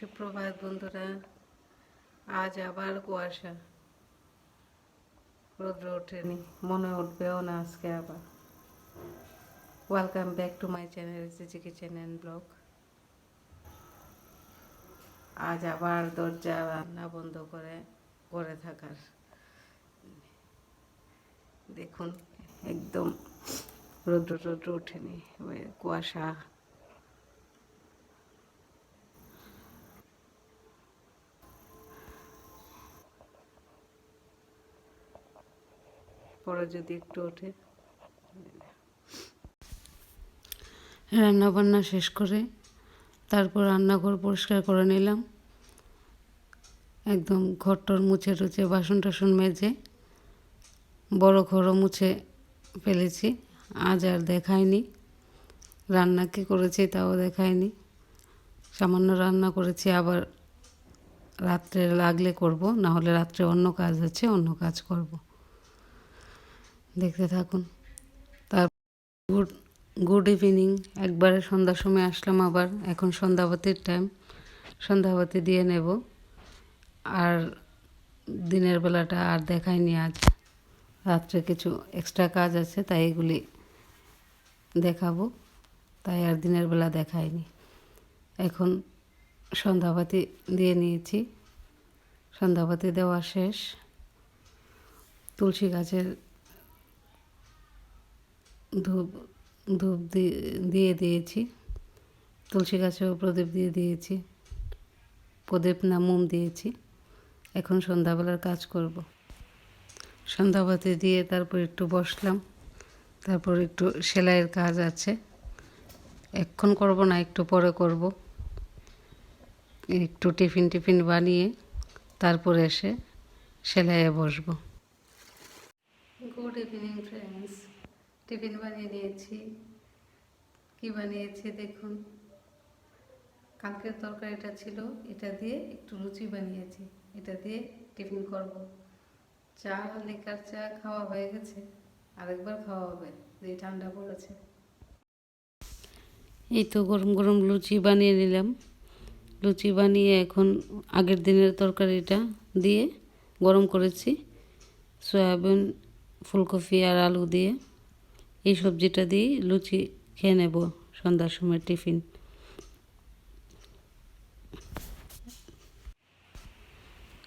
সুপ্রভাত বন্ধুরা। আজ আবার কুয়াশা। রোদ্র ওঠেনি, মনে উঠবেও না আজকে আবার। Welcome back to my channel CG kitchen and blog আজ আবার দরজা রান্না বন্ধ করে করে থাকার। দেখুন, একদম রৌদ্র রৌদ্র ওঠেনি, কুয়াশা পরে যদি একটু ওঠে। রান্না বান্না শেষ করে তারপর রান্নাঘর পরিষ্কার করে নিলাম। একদম ঘরটর মুছে টুছে বাসন টাসন মেজে বড় ঘরও মুছে ফেলেছি। আজ আর দেখায়নি রান্না কী করেছি তাও দেখায়নি সামান্য রান্না করেছি, আবার রাত্রে লাগলে করব না হলে রাত্রে অন্য কাজ আছে, অন্য কাজ করব। দেখতে থাকুন। তার গুড গুড ইভিনিং। একবারে সন্ধ্যার সময় আসলাম আবার। এখন সন্ধ্যাবাতির টাইম সন্ধ্যাবাতি দিয়ে নেব। আর দিনের বেলাটা আর দেখাইনি আজ। রাত্রে কিছু এক্সট্রা কাজ আছে, তাই এগুলি দেখাবো। তাই আর দিনের বেলা দেখায়নি এখন সন্ধ্যাবাতি দিয়ে নিয়েছি। সন্ধ্যাবাতি দেওয়া শেষ। তুলসী গাছের ধূপ ধূপ দিয়ে দিয়ে দিয়েছি। তুলসী গাছেও প্রদীপ দিয়ে দিয়েছি। প্রদীপ না মোম দিয়েছি। এখন সন্ধ্যাবেলার কাজ করব। সন্ধ্যাবাতি দিয়ে তারপর একটু বসলাম। তারপর একটু সেলাইয়ের কাজ আছে। এক্ষণ করব না, একটু পরে করব। একটু টিফিন টিফিন বানিয়ে তারপর এসে সেলাইয়ে বসবো। গুড ইভিনিং টিফিন বানিয়ে নিয়েছি। কি বানিয়েছি দেখুন। কালকের তরকারিটা ছিল, এটা দিয়ে একটু লুচি বানিয়েছি। এটা দিয়ে টিফিন করব। চা, লিকার চা খাওয়া হয়ে গেছে। আরেকবার খাওয়া হবে যে ঠান্ডা পড়েছে। এই তো গরম গরম লুচি বানিয়ে নিলাম। লুচি বানিয়ে এখন আগের দিনের তরকারিটা দিয়ে গরম করেছি। সয়াবিন, ফুলকপি আর আলু দিয়ে। এই সবজিটা দিয়ে লুচি খেয়ে নেব সন্ধ্যার সময় টিফিন।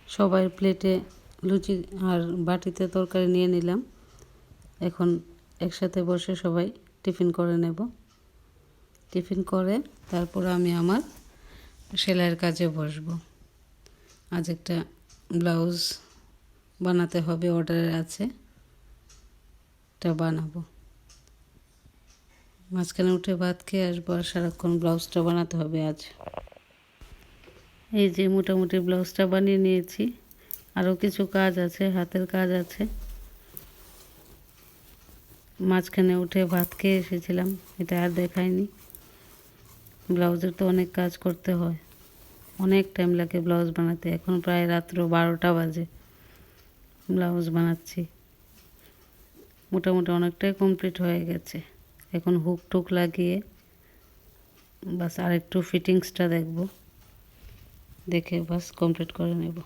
সবাই প্লেটে লুচি আর বাটিতে তরকারি নিয়ে নিলাম। এখন একসাথে বসে সবাই টিফিন করে নেব। টিফিন করে তারপর আমি আমার সেলাইয়ের কাজে বসব। আজ একটা ব্লাউজ বানাতে হবে অর্ডারে আছে। এটা বানাবো। মাঝখানে উঠে ভাত খেয়ে আসব আর সারাক্ষণ ব্লাউজটা বানাতে হবে আজ। এই যে মোটামুটি ব্লাউজটা বানিয়ে নিয়েছি। আরও কিছু কাজ আছে, হাতের কাজ আছে। মাঝখানে উঠে ভাত খেয়ে এসেছিলাম, এটা আর দেখায়নি ব্লাউজের তো অনেক কাজ করতে হয়। অনেক টাইম লাগে ব্লাউজ বানাতে, এখন প্রায় রাত্র বারোটা বাজে। ব্লাউজ বানাচ্ছি। মোটামুটি অনেকটাই কমপ্লিট হয়ে গেছে। এখন হুক টুক লাগিয়ে বাস আরেকটু ফিটিংসটা দেখব। দেখে বাস কমপ্লিট করে নেব।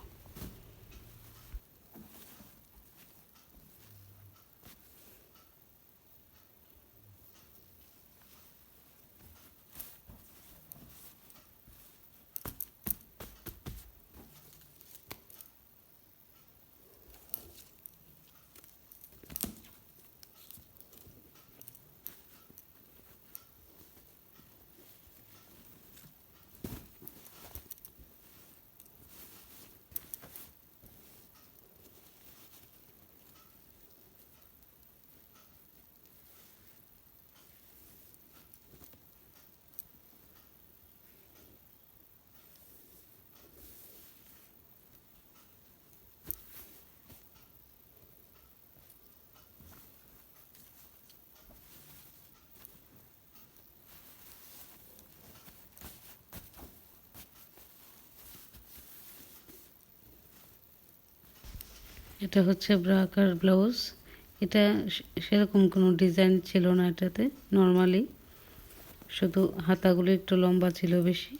এটা হচ্ছে ব্রাকার ব্লাউজ। এটা সেরকম কোনো ডিজাইন ছিল না এটাতে, নর্মালি। শুধু হাতাগুলো একটু লম্বা ছিল বেশি।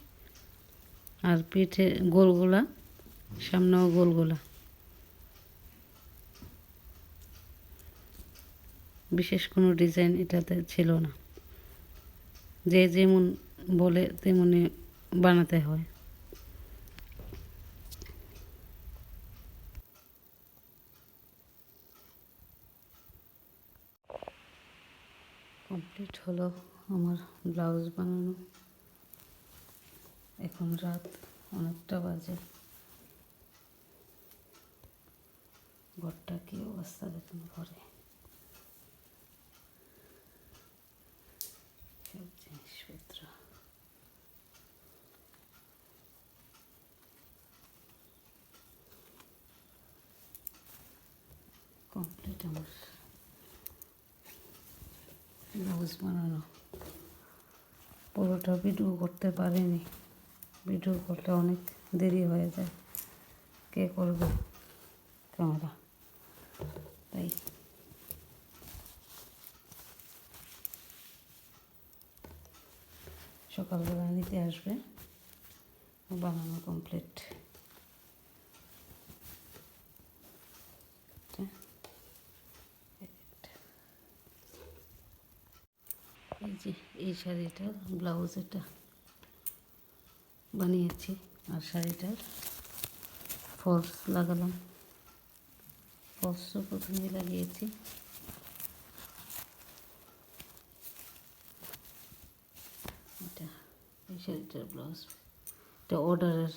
আর পিঠে গোলগোলা, সামনেও গোলগোলা। বিশেষ কোনো ডিজাইন এটাতে ছিল না। যে যেমন বলে তেমনি বানাতে হয়। কমপ্লিট হলো আমার ব্লাউজ বানানো। এখন রাত অনেকটা বাজে। ঘরটা কি অবস্থা দেখুন ঘরে। সব জিনিসপত্র। কমপ্লিট আমার। ব্লাউজ বানানো পুরোটা ভিডিও করতে পারিনি। ভিডিও করলে অনেক দেরি হয়ে যায়। কে করবে? ক্যামেরা। তাই। সকালবেলা নিতে আসবে। বানানো কমপ্লিট এই যে এই শাড়িটার ব্লাউজ এটা বানিয়েছি আর শাড়িটার ফলস লাগালাম। ফলসও প্রথমে লাগিয়েছি। এটা, এই শাড়িটার ব্লাউজ। এটা অর্ডারের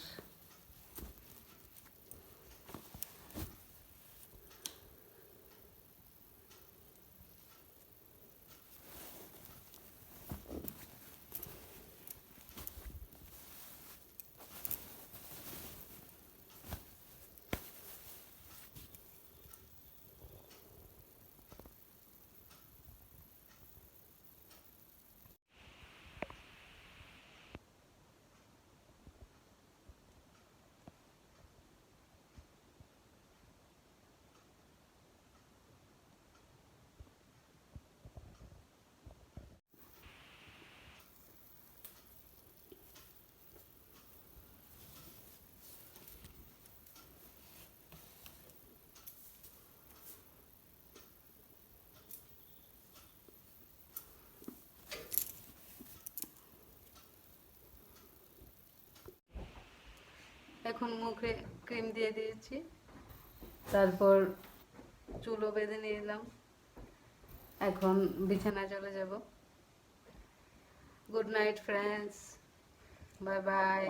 এখন মুখে ক্রিম দিয়ে দিয়েছি। তারপর চুলো বেঁধে নিলাম। এখন বিছানা চলে যাব। Good night, friends. Bye bye.